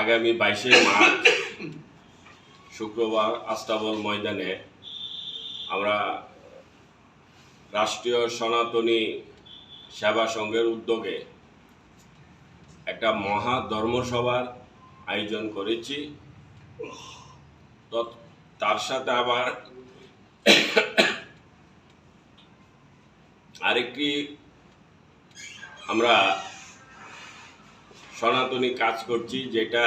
আগামী বাইশে মার্চ শুক্রবার আস্তাবল ময়দানে আমরা রাষ্ট্রীয় সনাতনী সেবা সংঘের উদ্যোগে একটা মহা ধর্মসভার আয়োজন করেছি। তার সাথে আবার আরেকটি আমরা সনাতনী কাজ করছি, যেটা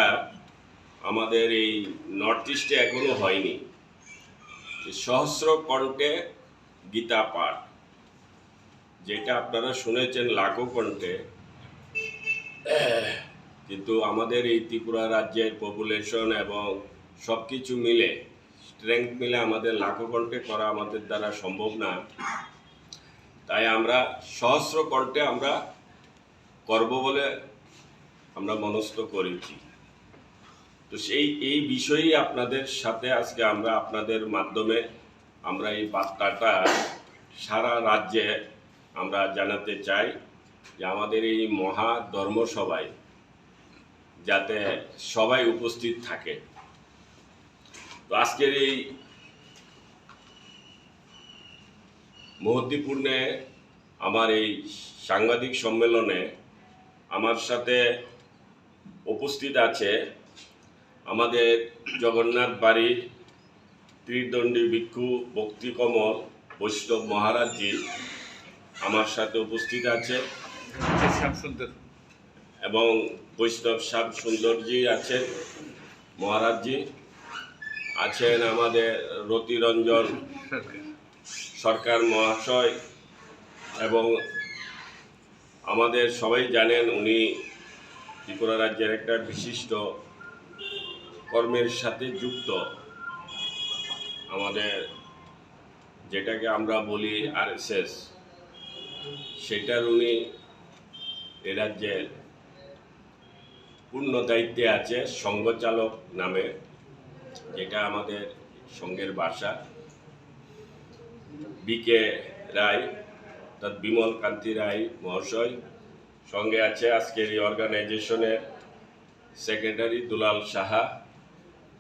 আমাদের এই নর্থ ইস্টে এখনও হয়নি। সহস্র কণ্ঠে গীতা পাঠ, যেটা আপনারা শুনেছেন লাখো কণ্ঠে। কিন্তু আমাদের এই ত্রিপুরা রাজ্যের পপুলেশন এবং সব কিছু মিলে স্ট্রেংথ মিলে আমাদের লাখো কণ্ঠে করা আমাদের দ্বারা সম্ভব না। তাই আমরা সহস্র কণ্ঠে আমরা করব বলে আমরা মনস্থ করেছি। তো সেই, এই বিষয়েই আপনাদের সাথে আজকে আমরা আপনাদের মাধ্যমে আমরা এই বার্তাটা সারা রাজ্যে আমরা জানাতে চাই যে আমাদের এই মহা ধর্মসভায় যাতে সবাই উপস্থিত থাকে। তো আজকের এই মহদ্দীপূর্ণে আমার এই সাংবাদিক সম্মেলনে আমার সাথে উপস্থিত আছে আমাদের জগন্নাথ বাড়ির ত্রিদণ্ডী ভিক্ষু ভক্তিকমল বৈষ্ণব মহারাজজি আমার সাথে উপস্থিত আছে। এবং বৈষ্ণব শ্যাম সুন্দরজি আছেন, মহারাজজি আছেন আমাদের রতিরঞ্জন সরকার মহাশয় এবং আমাদের সবাই জানেন উনি ত্রিপুরা রাজ্যের একটা বিশিষ্ট কর্মের সাথে যুক্ত। আমাদের যেটাকে আমরা বলি আরএসএস সেটার উনি এ রাজ্যের পূর্ণ দায়িত্বে আছে সংঘচালক নামে, যেটা আমাদের সঙ্গের ভাষা বিকে রায়, অর্থাৎ বিমল কান্তি রায় মহাশয় সঙ্গে আছে আজকের এই অর্গানাইজেশনের সেক্রেটারি দুলাল সাহা।